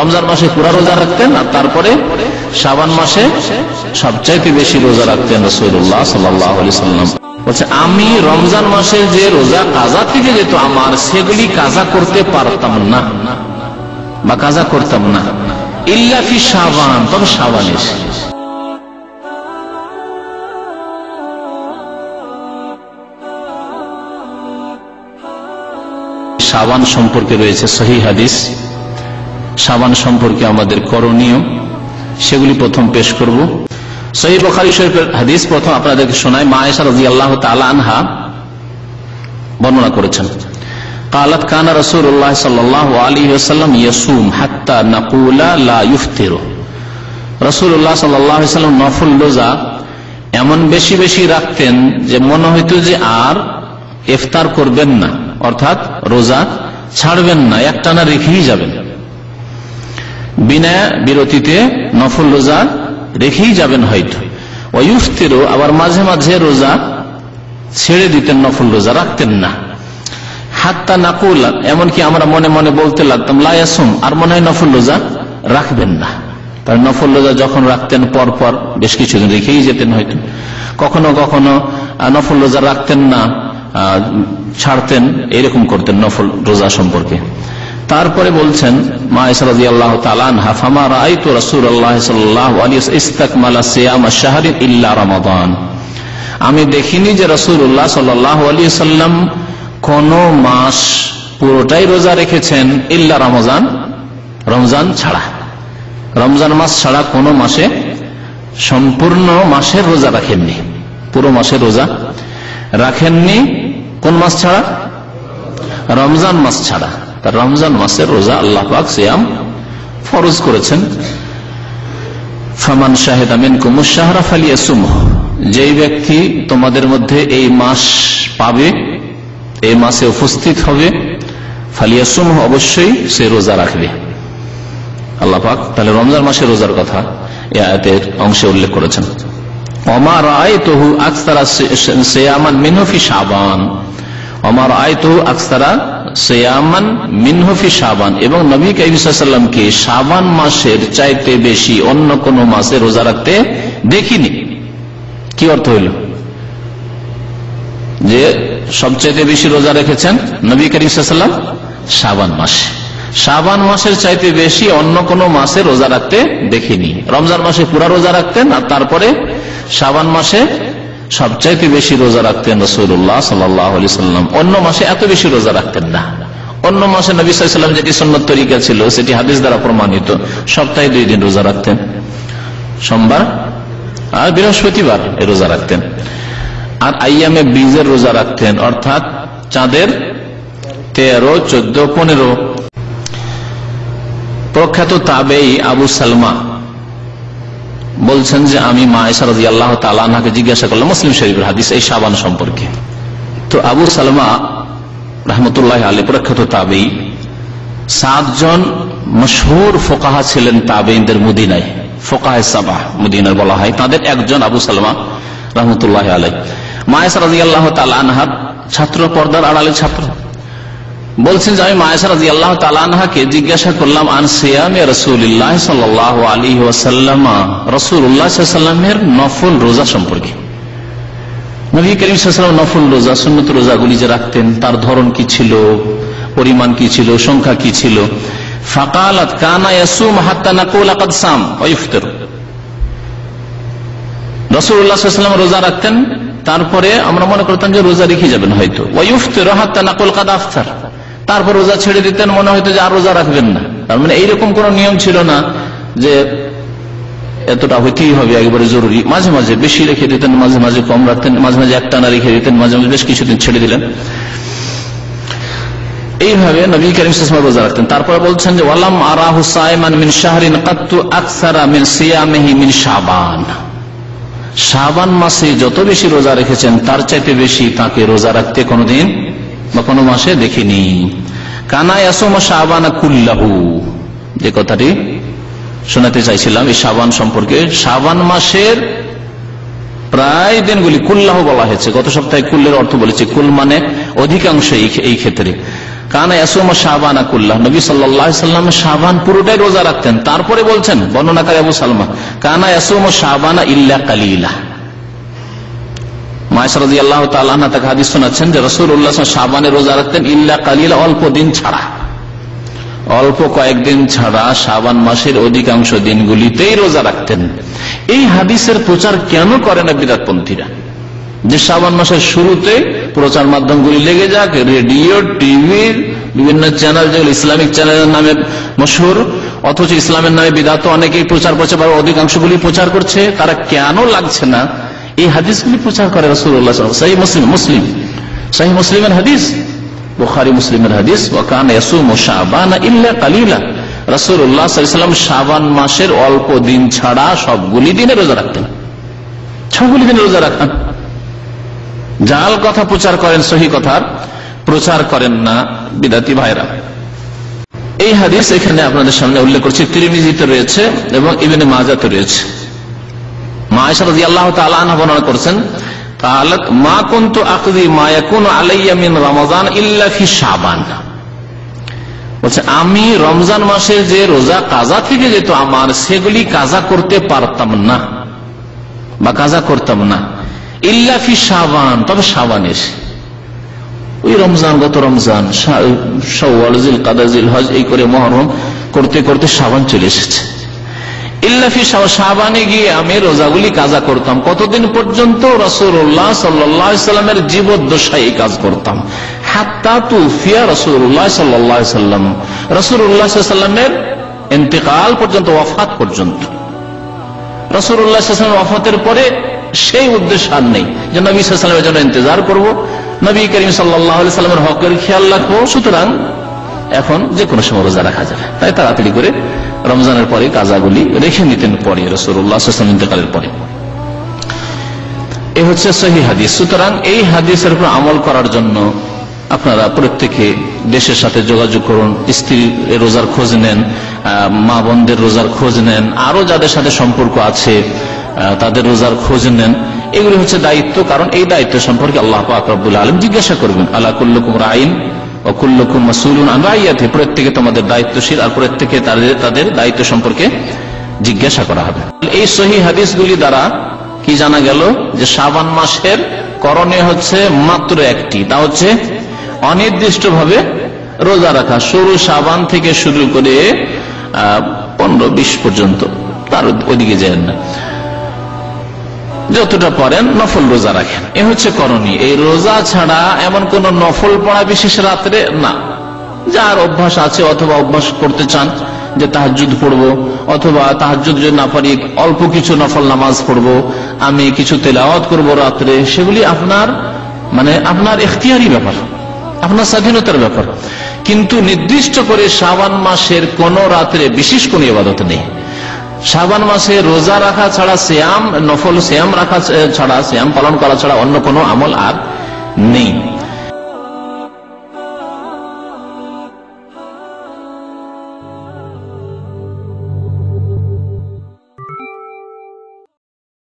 রমজান মাসে পুরা রোজা রাখতেন, আর তারপরে শাবান মাসে সবচাইতে বেশি রোজা রাখতেন রসুল্লাহ সাল্লাম। বলছে, আমি রমজান মাসে যে রোজা কাজা থেকে যেত আমার, সেগুলি কাজা করতে পারতাম না। বা কাজা করতাম না। ইল্লাফি সাবান তবে সাবান এসে। সাবান সম্পর্কে রয়েছে সহি হাদিস। সাবান সম্পর্কে আমাদের করণীয় সেগুলি প্রথম পেশ করব সহি বখারি শরীফের হাদিস প্রথম আপনাদেরকে শোনায় মায়েশা রাজি আল্লাহ আনহা বর্ণনা করেছেন قالت كان رسول الله صلى الله عليه وسلم يصوم حتى نقول لا يفطر রসুল্লাহ সাল্লাম নফল রোজা এমন বেশি বেশি রাখতেন যে মনে হইতো যে আর ইফতার করবেন না অর্থাৎ রোজা ছাড়বেন না একটানা রেখেই যাবেন বিনা বিরতিতে নফল রোজা রেখেই যাবেন হয়তো। ওয়ুফতিরও আবার মাঝে মাঝে রোজা ছেড়ে দিতেন, নফল রোজা রাখতেন না। হাত্তা নাকুল, এমনকি আমরা মনে মনে বলতে লাগতাম লায়াসুম আর মনে হয় নফল রোজা রাখবেন না। তার নফল রোজা যখন রাখতেন পর পর বেশ কিছুদিন রেখেই যেতেন হয়তো। কখনো কখনো নফল রোজা রাখতেন না ছাড়তেন, এরকম করতেন নফল রোজা সম্পর্কে। তারপরে বলছেন আল্লাহ রাই তো রসুল আল্লাহ আমি দেখিনি যে আলী সাল্লাম কোন মাস পুরোটাই রোজা রেখেছেন ইল্লা রমজান রমজান ছাড়া। রমজান মাস ছাড়া কোন মাসে সম্পূর্ণ মাসের রোজা রাখেননি, পুরো মাসের রোজা রাখেননি। কোন মাস ছাড়া? রমজান মাস ছাড়া। তার রমজান মাসের রোজা আল্লাহ পাক সিয়াম ফরজ করেছেন। ফামান শাহেদ আমিন কুমুশাহরা ফালিয়া সুম যেই ব্যক্তি তোমাদের মধ্যে এই মাস পাবে, এই মাসে উপস্থিত হবে ফালিয়া সুম অবশ্যই সে রোজা রাখবে। আল্লাহ পাক তাহলে রমজান মাসে রোজার কথা এ আয়াতের অংশে উল্লেখ করেছেন। অমার আয় তহু আকসারা সেয়ামান মিনহফি সাবান অমার আয় তহু আকসারা সেয়ামান মিনহফি সাবান এবং নবী কাইসাল্লামকে সাবান মাসের চাইতে বেশি অন্য কোন মাসে রোজা রাখতে দেখিনি। কি অর্থ হইল? যে সবচাইতে বেশি রোজা রেখেছেন নবী করিমসাল্লাম সাবান মাসে। সাবান মাসের চাইতে বেশি অন্য কোন মাসে রোজা রাখতে দেখিনি। রমজান মাসে পুরা রোজা রাখতেন আর তারপরে সাবান মাসে সবচাইতে বেশি রোজা রাখতেন রসুল্লাহ সাল্লাম। অন্য মাসে এত বেশি রোজা রাখতেন না। অন্য মাসে নবী সাল্লাম যেটি সন্ন্যত তরিকা ছিল, সেটি হাদিস দ্বারা প্রমাণিত। সপ্তাহে দুই দিন রোজা রাখতেন। সোমবার আর বৃহস্পতিবার রোজা রাখতেন। আর আইয়ামে বীজের রোজা রাখতেন, অর্থাৎ চাঁদের তেরো, চোদ্দ, পনেরো। প্রখ্যাত তাবেই আবু সালমা বলছেন যে আমি মা ইসারদি আল্লাহ তালাকে জিজ্ঞাসা করলাম, মুসলিম শরীফের হাদিস এই সাবান সম্পর্কে। তো আবু সালমা রহমতুল্লাহ আলী প্রখ্যাত তাবেই সাতজন মশহুর ফোকাহা ছিলেন তাবেইনদের মুদিনায়, ফোকাহে সাবাহ মুদিনার বলা হয়। তাদের একজন আবু সালমা রহমতুল্লাহ আলাই মায়েস রাজি আল্লাহ তালানহার ছাত্র পর্দার আড়ালে ছাত্র। বলছেন যে আমি মায়েস রাজি আল্লাহ তালানহাকে জিজ্ঞাসা করলাম, আন সিয়ামে রসুল্লাহ সাল আলী ওয়াসাল্লামা? রসুল্লাহামের নফল রোজা সম্পর্কে। নবী করিম সাল্লাম নফল রোজা, সুন্নত রোজাগুলি যে রাখতেন, তার ধরন কি ছিল, পরিমাণ কি ছিল, সংখ্যা কি ছিল? ফাকালাত কানা ইয়াসুম সাম ওয়াইফতার রসুল্লাহাম রোজা রাখতেন, তারপরে আমরা মনে করতাম যে রোজা রেখে যাবেন হয়তো। ওয়ুফতের হাত্তা নাকুল কাদ আফতার। তারপর রোজা ছেড়ে দিতেন, মনে হয়তো যে আর রোজা রাখবেন না। তার মানে এইরকম কোন নিয়ম ছিল না যে এতটা হইতেই হবে, একবারে জরুরি। মাঝে মাঝে বেশি রেখে দিতেন, মাঝে মাঝে কম রাখতেন, মাঝে মাঝে একটানা রেখে দিতেন, মাঝে মাঝে বেশ কিছুদিন ছেড়ে দিলেন। এইভাবে নবী করিম রোজা রাখতেন। তারপরে বলছেন যে, ওয়ালাম আরাহু সাইমান মিন শাহরিন কাত্তু আকসারা মিন সিয়ামিহি মিন শাবান। শাবান মাসে যত বেশি রোজা রেখেছেন, তার চাইতে বেশি তাকে রোজা রাখতে কোনোদিন বা কোনো মাসে দেখিনি। কানায় আসম শাহবানা কুল্লাহু। যে কথাটি শোনাতে চাইছিলাম এই সাবান সম্পর্কে। সাবান মাসের প্রায় দিনগুলি কুল্লাহ বলা হয়েছে। গত সপ্তাহে কুল্লের অর্থ বলেছে, কুল মানে অধিকাংশ এই ক্ষেত্রে। কানা ইয়াসুম শাহবানা কুল্লাহ। নবী সাল্লাম শাহবান পুরোটাই রোজা রাখতেন। তারপরে বলছেন, বর্ণনাকারী আবু সালমা, কানা ইয়াসুম শাহবানা ইল্লা কালিলা। যে রোজা রাখতেন ইল্লা কালিলা, অল্প দিন ছাড়া। অল্প কয়েকদিন ছাড়া শাবান মাসের অধিকাংশ দিনগুলিতেই রোজা রাখতেন। এই হাদিসের প্রচার কেন করে না বিরাটপন্থীরা? যে শাবান মাসের শুরুতে প্রচার মাধ্যমগুলি লেগে যাক, রেডিও টিভির বিভিন্ন চ্যানেল, যেগুলো ইসলামিক চ্যানেলের নামে মশহুর, অথচ ইসলামের নামে বিদাত অনেকেই প্রচার করছে বা অধিকাংশগুলি প্রচার করছে, তারা কেন লাগছে না? এই হাদিসগুলি প্রচার করে রসুল্লাহ সাহি মুসলিম মুসলিম। সাহি মুসলিমের হাদিস মুসলিমের হাদিস কালিলা। শাবান মাসের অল্প দিন ছাড়া সবগুলি দিনে রোজা রাখতেন। সবগুলি দিনে রোজা জাল কথা প্রচার করেন সহি কথার প্রচার করেন না বিদাতি ভাইরা এই হাদিস এখানে আপনাদের সামনে উল্লেখ করছি। ত্রিমিজিতে রয়েছে এবং ইবেনে মাজাতে রয়েছে। আল্লাহ করছেন মা রমজান ইল্লাফি সাবান আমি রমজান মাসে যে রোজা কাজা থেকে যেত আমার, সেগুলি কাজা করতে পারতাম না। বা কাজা করতাম না। ইল্লাফি সাবান তবে সাবান এসে। ওই রমজান, গত রমজান সওয়াল জিল কাদাজিল হজ এই করে মহরম করতে করতে সাবান চলে এসেছে। ইল্লাফি সাবানে গিয়ে আমি রোজাগুলি কাজা করতাম। কতদিন পর্যন্ত রসুল্লাহ সাল্লামের জীবদ্দশায় এই কাজ করতাম? হাত্তা সাল্লাম। সাল্লামের পর্যন্ত পর্যন্ত। রসুল্লাহ সেই উদ্দেশ্য আর নেই যে ইন্তজার করব। নবী করিম সাল্লামের হকের খেয়াল রাখব। সুতরাং এখন যে কোনো সময় রোজা রাখা যাবে। তাই তাড়াতাড়ি করে রমজানের পরে কাজাগুলি রেখে নিতেন পরে রসুল্লাহ ইন্তকালের পরে। এ হচ্ছে সহি হাদিস। সুতরাং এই হাদিসের উপর আমল করার জন্য আপনারা প্রত্যেকে দেশের সাথে যোগাযোগ করুন স্ত্রী রোজার খোঁজ নেন মা বোনদের রোজার খোঁজ নেন আরও যাদের সাথে সম্পর্ক আছে তাদের রোজার খোঁজ নেন। এগুলি হচ্ছে দায়িত্ব, কারণ এই দায়িত্ব সম্পর্কে আল্লাহ আকরবুল আলম জিজ্ঞাসা করবেন আল্লাহ কুল্লুকুম রাইন? প্রত্যেকে তোমাদের দায়িত্বশীল আর প্রত্যেকে তাদের দায়িত্ব সম্পর্কে জিজ্ঞাসা করা হবে। এই সহি দ্বারা কি জানা গেল? যে মাসের হচ্ছে মাত্র একটি, তা হচ্ছে অনির্দিষ্ট ভাবে রোজা রাখা, শুরু সাবান থেকে শুরু করে পনেরো, বিশ পর্যন্ত, তার ওদিকে যায় না। যতটা পারেন নফল রোজা রাখেন। এ হচ্ছে করণীয়। এই রোজা ছাড়া এমন কোন নফল পড়া বিশেষ রাত্রে না। যার অভ্যাস আছে অথবা অভ্যাস করতে চান যে তাহাজুদ পড়ব, অথবা তাহাজুদ যদি না পারি অল্প কিছু নফল নামাজ পড়ব, আমি কিছু তেলাওয়াত করব রাত্রে, সেগুলি আপনার মানে আপনার এখতিয়ারি ব্যাপার, আপনার স্বাধীনতার ব্যাপার। কিন্তু নির্দিষ্ট করে শ্রাবণ মাসের কোন রাত্রে বিশেষ কোন ইবাদত নেই। শ্রাবণ মাসে রোজা রাখা ছাড়া শ্যাম নফল শ্যাম রাখা ছাড়া শ্যাম পালন করা ছাড়া অন্য কোনো আমল আর নেই।